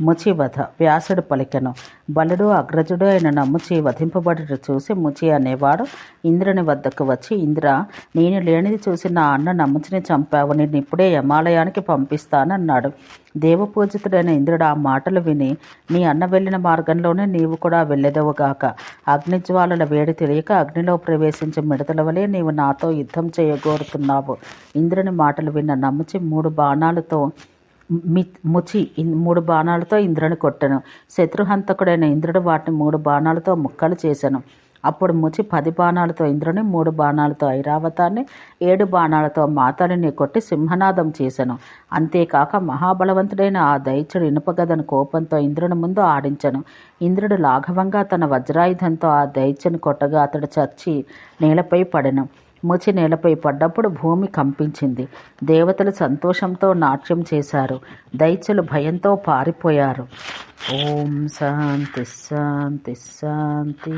ముచి వధ వ్యాసుడు పలికెను. బలుడు అగ్రజుడు అయిన నమ్ముచి వధింపబడుట చూసి ముచి అనేవాడు ఇంద్రుని వద్దకు వచ్చి ఇంద్ర నేను లేనిది చూసి నా అన్న నమ్ముచిని చంపావు. నేను ఇప్పుడే యమాలయానికి పంపిస్తానన్నాడు. దేవపూజితుడైన ఇంద్రుడు ఆ మాటలు విని నీ అన్న వెళ్ళిన మార్గంలోనే నీవు కూడా వెళ్ళెదవుగాక అగ్నిజ్వాలల వేడి తెలియక అగ్నిలో ప్రవేశించే మిడతల వలె నీవు నాతో యుద్ధం చేయగోరుతున్నావు ఇంద్రుని మాటలు విన్న నమ్ముచి మూడు బాణాలతో ముచి ఇన్- మూడు బాణాలతో ఇంద్రుని కొట్టను. శత్రుహంతకుడైన ఇంద్రుడు వాటిని మూడు బాణాలతో ముక్కలు చేశాను అప్పుడు ముచి పది బాణాలతో ఇంద్రుని మూడు బాణాలతో ఐరావతాన్ని ఏడు బాణాలతో మాతలిని కొట్టి సింహనాదం చేశాను అంతేకాక మహాబలవంతుడైన ఆ దైత్యుడు ఇనుపగదను కోపంతో ఇంద్రుని ముందు ఆడించను. ఇంద్రుడు లాఘవంగా తన వజ్రాయుధంతో ఆ దైత్యుని కొట్టగా అతడు చచ్చి నేలపై పడెను. ముచి నేలపై పడ్డప్పుడు భూమి కంపించింది. దేవతలు సంతోషంతో నాట్యం చేశారు. దైత్యులు భయంతో పారిపోయారు. ఓం శాంతి శాంతి శాంతి.